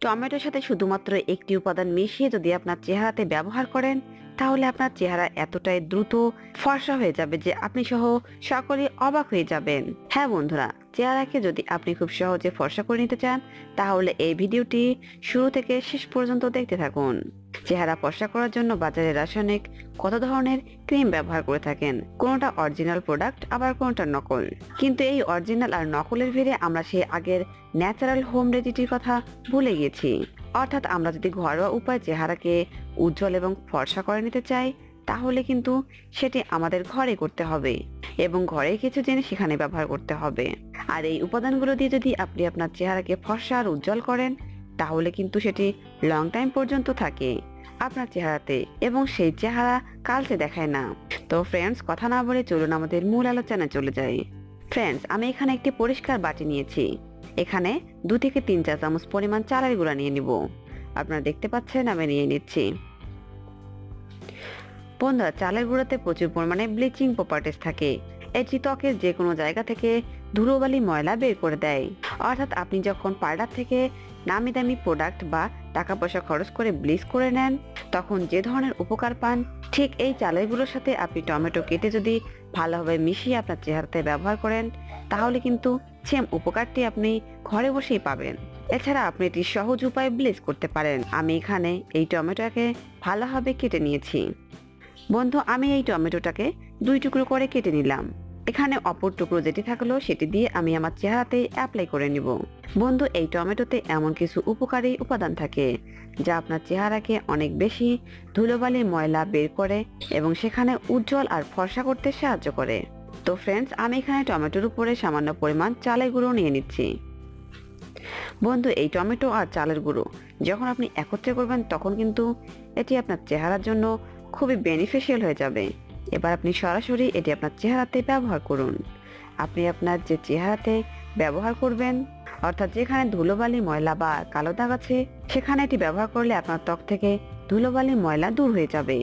টমেটোর সাথে শুধুমাত্র একটি উপাদান মিশিয়ে যদি আপনার চেহারাতে ব্যবহার করেন তাহলে আপনার চেহারা এতটাই দ্রুত ফর্সা হয়ে যাবে যে আপনি সহ সকলে অবাক হয়ে যাবেন। হ্যাঁ বন্ধুরা, চেহারাকে যদি আপনি খুব সহজে ফর্সা করে নিতে চান, তাহলে এই ভিডিওটি শুরু থেকে শেষ পর্যন্ত দেখতে থাকুন। চেহারা ফর্সা করার জন্য বাজারে রাসায়নিক কত ধরনের ক্রিম ব্যবহার করে থাকেন? কোনোটা অরিজিনাল প্রোডাক্ট, আবার কোনোটা নকল? কিন্তু এই অরিজিনাল আর নকলের ভিড়ে আমরা সেই আগের ন্যাচারাল হোম রেডিটির কথা ভুলে গেছি। অর্থাৎ আমরা যদি ঘরোয়া উপায় চেহারাকে উজ্জ্বল এবং ফর্সা করে নিতে চাই, তাহলে কিন্তু সেটি আমাদের ঘরে করতে হবে এবং ঘরে কিছু জিনিস সেখানে ব্যবহার করতে হবে। আর এই উপাদানগুলো দিয়ে যদি আপনি আপনার চেহারাকে ফর্সা আর উজ্জ্বল করেন, তাহলে কিন্তু সেটি লং টাইম পর্যন্ত থাকে আপনার চেহারাতে এবং সেই চেহারা কালচে দেখায় না। তো ফ্রেন্ডস, কথা না বলে চলুন আমাদের মূল আলোচনায় চলে যাই। ফ্রেন্ডস, আমি এখানে একটি পরিষ্কার বাটি নিয়েছি। এখানে দু থেকে তিন চা চামচ পরিমাণ চালের গুঁড়া নিয়ে নিব। আপনারা দেখতে পাচ্ছেন, আমি নিয়ে নিচ্ছি। বন্ধুরা, চালের গুঁড়াতে প্রচুর পরিমাণে ব্লিচিং প্রপার্টিস থাকে। এটি ত্বকের যে কোনো জায়গা থেকে ধুলোবালি ময়লা বের করে দেয়। অর্থাৎ আপনি যখন পার্লার থেকে নামি দামি প্রোডাক্ট বা টাকা পয়সা খরচ করে ব্লিচ করে নেন, তখন যে ধরনের উপকার পান, ঠিক এই চালের গুঁড়োর সাথে আপনি টমেটো কেটে যদি ভালোভাবে মিশিয়ে আপনার চেহারাতে ব্যবহার করেন তাহলে কিন্তু সেম উপকারটি আপনি ঘরে বসেই পাবেন। এছাড়া আপনি এটি সহজ উপায়ে ব্লেজ করতে পারেন। আমি এখানে এই টমেটোটাকে ভালোভাবে কেটে নিয়েছি। বন্ধু, আমি এই টমেটোটাকে দুই টুকরো করে কেটে নিলাম। এখানে অপর টুকরো যেটি থাকল সেটি দিয়ে আমি আমার চেহারাতে অ্যাপ্লাই করে নিব। বন্ধু, এই টমেটোতে এমন কিছু উপকারী উপাদান থাকে যা আপনার চেহারাকে অনেক বেশি ধুলোবালি ময়লা বের করে এবং সেখানে উজ্জ্বল আর ফর্সা করতে সাহায্য করে। তো ফ্রেন্ডস আমি এখানে টমেটোর উপরে সামান্য পরিমাণ চালের গুঁড়ো নিয়ে নিচ্ছি। বন্ধু, এই টমেটো আর চালের গুঁড়ো যখন আপনি একত্রে করবেন, তখন কিন্তু এটি আপনার চেহারার জন্য খুবই বেনিফিশিয়াল হয়ে যাবে। এবার আপনি সরাসরি এটি আপনার চেহারাতে ব্যবহার করুন। আপনি আপনার যে চেহারাতে ব্যবহার করবেন, অর্থাৎ যেখানে ধুলোবালি ময়লা বা কালো দাগ আছে, সেখানে এটি ব্যবহার করলে আপনার ত্বক থেকে ধুলোবালি ময়লা দূর হয়ে যাবে।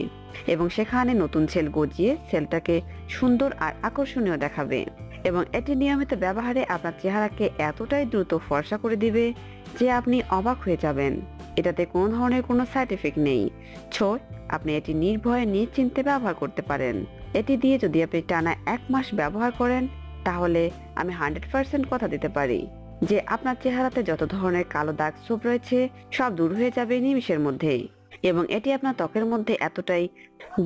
এবং সেখানে নতুন সেল গজিয়ে সেলটাকে সুন্দর আর আকর্ষণীয় দেখাবে। এবং এটি নিয়মিত ব্যবহারে আপনার চেহারাকে এতটাই দ্রুত ফর্সা করে দিবে যে আপনি অবাক হয়ে যাবেন। এটাতে কোনো ধরনের কোনো সাইড এফেক্ট নেই। ছোট আপনি এটি নির্ভয়ে নিশ্চিন্তে ব্যবহার করতে পারেন। এটি দিয়ে যদি আপনি টানা এক মাস ব্যবহার করেন, তাহলে আমি হান্ড্রেড পার্সেন্ট কথা দিতে পারি যে আপনার চেহারাতে যত ধরনের কালো দাগ ছোপ রয়েছে, সব দূর হয়ে যাবে নিমিষের মধ্যেই। এবং এটি আপনার ত্বকের মধ্যে এতটাই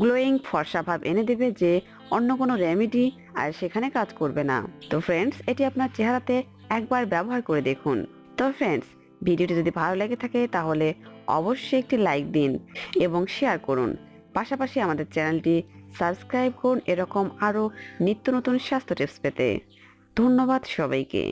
গ্লোয়িং ফর্সা ভাব এনে দেবে যে অন্য কোনো রেমেডি আর সেখানে কাজ করবে না। তো ফ্রেন্ডস এটি আপনার চেহারাতে একবার ব্যবহার করে দেখুন। তো ফ্রেন্ডস ভিডিওটি যদি ভালো লেগে থাকে তাহলে অবশ্যই একটি লাইক দিন এবং শেয়ার করুন। পাশাপাশি আমাদের চ্যানেলটি সাবস্ক্রাইব করুন, এরকম আরও নিত্য নতুন স্বাস্থ্য টিপস পেতে। ধন্যবাদ সবাইকে।